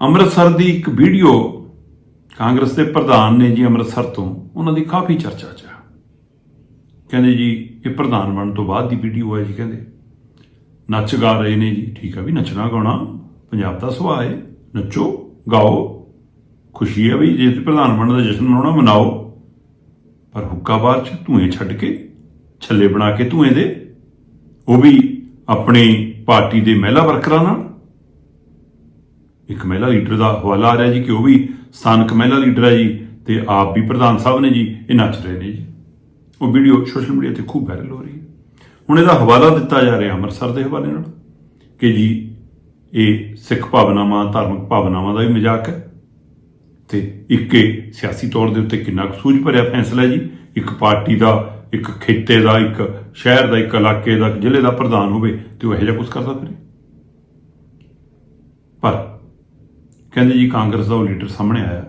ਅੰਮ੍ਰਿਤਸਰ ਦੀ ਇੱਕ ਵੀਡੀਓ ਕਾਂਗਰਸ ਦੇ ਪ੍ਰਧਾਨ ਨੇ ਜੀ ਅੰਮ੍ਰਿਤਸਰ ਤੋਂ, ਉਹਨਾਂ ਦੀ ਕਾਫੀ ਚਰਚਾ ਚ ਆ। ਕਹਿੰਦੇ ਜੀ, ਇਹ ਪ੍ਰਧਾਨ ਬਣਨ ਤੋਂ ਬਾਅਦ ਦੀ ਵੀਡੀਓ ਹੈ ਜੀ ਕਹਿੰਦੇ। ਨੱਚ ਗਾ ਰਹੇ ਨੇ ਜੀ, ਠੀਕ ਆ ਵੀ ਨੱਚਣਾ ਗਾਉਣਾ, ਪੰਜਾਬ ਦਾ ਸੁਭਾਅ ਹੈ, ਨੱਚੋ, ਗਾਓ, ਖੁਸ਼ੀ ਹੈ ਵੀ ਜੇ ਪ੍ਰਧਾਨ ਬਣਨ ਦਾ ਜਸ਼ਨ ਮਨਾਉਣਾ, ਮਨਾਓ। ਪਰ ਹੁੱਕਾ ਬਾਰ ਚ ਧੂਏ ਛੱਡ ਕੇ, ਛੱਲੇ ਬਣਾ ਕੇ ਧੂਏ ਦੇ, ਉਹ ਵੀ ਆਪਣੀ ਪਾਰਟੀ ਦੇ ਮਹਿਲਾ ਵਰਕਰਾਂ ਨਾਲ। ਇੱਕ ਮਹਿਲਾ ਲੀਡਰ ਦਾ ਹਵਾਲਾ ਆ ਰਿਹਾ ਜੀ ਕਿ ਉਹ ਵੀ ਸਥਾਨਕ ਮਹਿਲਾ ਲੀਡਰ ਹੈ ਜੀ ਤੇ ਆਪ ਵੀ ਪ੍ਰਧਾਨ ਸਾਹਿਬ ਨੇ ਜੀ ਇਹ ਨੱਚ ਰਹੇ ਨੇ ਜੀ। ਉਹ ਵੀਡੀਓ ਸੋਸ਼ਲ ਮੀਡੀਆ ਤੇ ਖੂਬ ਵਾਇਰਲ ਹੋ ਰਹੀ ਹੈ। ਹੁਣ ਇਹਦਾ ਹਵਾਲਾ ਦਿੱਤਾ ਜਾ ਰਿਹਾ ਅੰਮ੍ਰਿਤਸਰ ਦੇ ਹਵਾਲੇ ਨਾਲ ਕਿ ਜੀ ਇਹ ਸਿੱਖ ਭਾਵਨਾਵਾਂ, ਧਾਰਮਿਕ ਭਾਵਨਾਵਾਂ ਦਾ ਵੀ ਮਜ਼ਾਕ ਹੈ ਤੇ ਇੱਕ ਇਹ ਸਿਆਸੀ ਤੌਰ ਦੇ ਉੱਤੇ ਕਿੰਨਾ ਕੁ ਸੂਝ ਭਰਿਆ ਫੈਸਲਾ ਜੀ। ਇੱਕ ਪਾਰਟੀ ਦਾ, ਇੱਕ ਖੇਤੇ ਦਾ, ਇੱਕ ਸ਼ਹਿਰ ਦਾ, ਇੱਕ ਇਲਾਕੇ ਦਾ, ਇੱਕ ਜ਼ਿਲ੍ਹੇ ਦਾ ਪ੍ਰਧਾਨ ਹੋਵੇ ਤੇ ਉਹ ਇਹੋ ਜਿਹਾ ਕੁਝ ਕਰਦਾ ਫਿਰੇ। ਪਰ ਕਹਿੰਦੇ ਜੀ ਕਾਂਗਰਸ ਦਾ ਉਹ ਲੀਡਰ ਸਾਹਮਣੇ ਆਇਆ।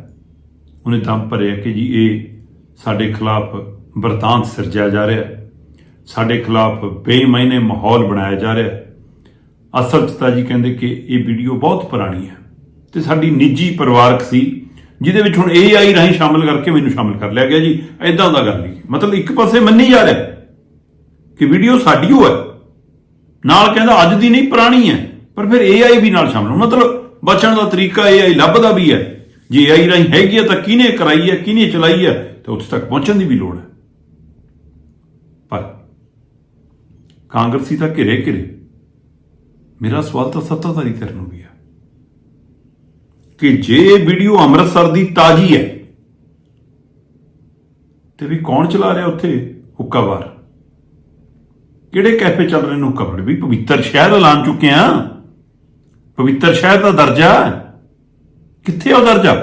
ਉਹਨੇ ਦਮ ਭਰਿਆ ਕਿ ਜੀ ਇਹ ਸਾਡੇ ਖਿਲਾਫ ਵਰਤਾਂਤ ਸਿਰਜਿਆ ਜਾ ਰਿਹਾ ਸਾਡੇ ਖਿਲਾਫ ਬੇਮਾਇਨੇ ਮਾਹੌਲ ਬਣਾਇਆ ਜਾ ਰਿਹਾ ਅਸਲ 'ਚ ਤਾਂ ਜੀ ਕਹਿੰਦੇ ਕਿ ਇਹ ਵੀਡੀਓ ਬਹੁਤ ਪੁਰਾਣੀ ਹੈ ਤੇ ਸਾਡੀ ਨਿੱਜੀ ਪਰਿਵਾਰਕ ਸੀ, ਜਿਹਦੇ ਵਿੱਚ ਹੁਣ AI ਰਾਹੀਂ ਸ਼ਾਮਲ ਕਰਕੇ ਮੈਨੂੰ ਸ਼ਾਮਲ ਕਰ ਲਿਆ ਗਿਆ ਜੀ। ਐਦਾਂ ਦਾ ਗੱਲ ਨਹੀਂ। ਮਤਲਬ ਇੱਕ ਪਾਸੇ ਮੰਨੀ ਜਾ ਰਿਹਾ ਕਿ ਵੀਡੀਓ ਸਾਡੀ ਹੋ ਹੈ। ਨਾਲ ਕਹਿੰਦਾ ਅੱਜ ਦੀ ਨਹੀਂ, ਪੁਰਾਣੀ ਹੈ। ਪਰ ਫਿਰ AI ਵੀ ਨਾਲ ਸ਼ਾਮਲ ਮਤਲਬ ਬਚਣ ਦਾ ਤਰੀਕਾ ਇਹ ਆਈ ਲੱਭਦਾ ਵੀ ਹੈ। ਜੇ ਆਈ ਰਾਹੀਂ ਹੈਗੀ ਹੈ ਤਾਂ ਕਿਹਨੇ ਕਰਾਈ ਹੈ, ਕਿਹਨੇ ਚਲਾਈ ਹੈ, ਤੇ ਉੱਥੇ ਤੱਕ ਪਹੁੰਚਣ ਦੀ ਵੀ ਲੋੜ ਹੈ। ਪਰ ਕਾਂਗਰਸੀ ਤਾਂ ਘਿਰੇ ਘਿਰੇ। ਮੇਰਾ ਸਵਾਲ ਤਾਂ ਸੱਤਾਧਾਰੀ ਧਿਰ ਨੂੰ ਵੀ ਹੈ ਕਿ ਜੇ ਇਹ ਵੀਡੀਓ ਅੰਮ੍ਰਿਤਸਰ ਦੀ ਤਾਜੀ ਹੈ, ਤੇ ਵੀ ਕੌਣ ਚਲਾ ਰਿਹਾ ਉੱਥੇ? ਹੁੱਕਾਬਾਰ ਕਿਹੜੇ ਕੈਫੇ ਚੱਲ ਰਹੇ ਨੇ ਹੁੱਕਾ ਵੀ ਪਵਿੱਤਰ ਸ਼ਹਿਰ ਐਲਾਨ ਚੁੱਕੇ ਆ ਪਵਿੱਤਰ ਸ਼ਹਿਰ ਦਾ ਦਰਜਾ ਕਿੱਥੇ ਉਹ ਦਰਜਾ?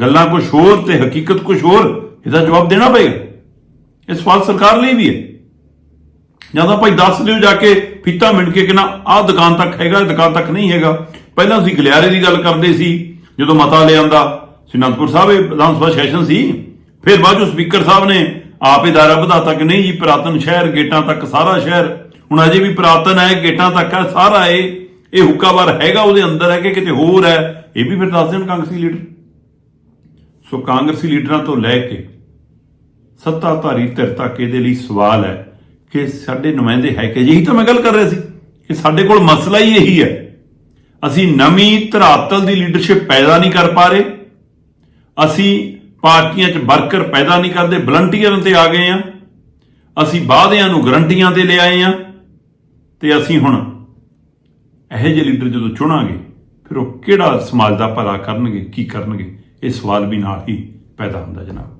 ਗੱਲਾਂ ਕੁਝ ਹੋਰ ਤੇ ਹਕੀਕਤ ਕੁਝ ਹੋਰ, ਇਹਦਾ ਜਵਾਬ ਦੇਣਾ ਪਏਗਾ। ਇਹ ਸਵਾਲ ਸਰਕਾਰ ਲਈ ਵੀ ਹੈ। ਜਾਂ ਤਾਂ ਭਾਈ ਦੱਸ ਦਿਓ ਜਾ ਕੇ, ਫੀਤਾ ਮਿੰਟ ਕੇ ਕਿ ਆਹ ਦੁਕਾਨ ਤੱਕ ਹੈਗਾ ਦੁਕਾਨ ਤੱਕ ਨਹੀਂ ਹੈਗਾ। ਪਹਿਲਾਂ ਅਸੀਂ ਗਲਿਆਰੇ ਦੀ ਗੱਲ ਕਰਦੇ ਸੀ, ਜਦੋਂ ਮਤਾ ਲਿਆਂਦਾ ਸਿਨੰਦਪੁਰ ਸਾਹਿਬ ਇਹ ਵਿਧਾਨ ਸਭਾ ਸੈਸ਼ਨ ਸੀ। ਫਿਰ ਬਾਅਦ ਚੋਂ ਸਪੀਕਰ ਸਾਹਿਬ ਨੇ ਆਪ ਇਦਾਰਾ ਵਧਾਤਾ ਕਿ ਨਹੀਂ ਜੀ, ਪ੍ਰਾਤਨ ਸ਼ਹਿਰ, ਗੇਟਾਂ ਤੱਕ ਸਾਰਾ ਸ਼ਹਿਰ। ਹੁਣ ਅਜੇ ਵੀ ਪ੍ਰਾਤਨ ਹੈ, ਗੇਟਾਂ ਤੱਕ ਹੈ, ਸਾਰਾ ਇਹ ਇਹ ਹੁੱਕਾਵਾਰ ਹੈਗਾ ਉਹਦੇ ਅੰਦਰ ਹੈ ਕਿ ਕਿਤੇ ਹੋਰ ਹੈ? ਇਹ ਵੀ ਫਿਰ ਦੱਸ ਦੇਣ ਕਾਂਗਰਸੀ ਲੀਡਰ। ਸੋ ਕਾਂਗਰਸੀ ਲੀਡਰਾਂ ਤੋਂ ਲੈ ਕੇ ਸੱਤਾਧਾਰੀ ਧਿਰ ਤੱਕ ਇਹਦੇ ਲਈ ਸਵਾਲ ਹੈ ਕਿ ਸਾਡੇ ਨੁਮਾਇੰਦੇ ਹੈ ਕਿ ਯਹੀ ਤਾਂ ਮੈਂ ਗੱਲ ਕਰ ਰਿਹਾ ਸੀ ਕਿ ਸਾਡੇ ਕੋਲ ਮਸਲਾ ਹੀ ਇਹੀ ਹੈ। ਅਸੀਂ ਨਵੀਂ ਧਰਾਤਲ ਦੀ ਲੀਡਰਸ਼ਿਪ ਪੈਦਾ ਨਹੀਂ ਕਰ ਪਾ ਰਹੇ। ਅਸੀਂ ਪਾਰਟੀਆਂ 'ਚ ਵਰਕਰ ਪੈਦਾ ਨਹੀਂ ਕਰਦੇ ਵਲੰਟੀਅਰਾਂ ਤੇ ਆ ਗਏ ਆ ਅਸੀਂ ਵਾਅਦਿਆਂ ਨੂੰ ਗਰੰਟੀਆਂ ਤੇ ਲਿਆਏ ਆ ਤੇ ਅਸੀਂ ਹੁਣ ਇਹੋ ਜਿਹੇ ਲੀਡਰ ਜਦੋਂ ਚੁਣਾਂਗੇ, ਫਿਰ ਉਹ ਕਿਹੜਾ ਸਮਾਜ ਦਾ ਭਲਾ ਕਰਨਗੇ, ਕੀ ਕਰਨਗੇ? ਇਹ ਸਵਾਲ ਵੀ ਨਾਲ ਹੀ ਪੈਦਾ ਹੁੰਦਾ ਜਨਾਬ।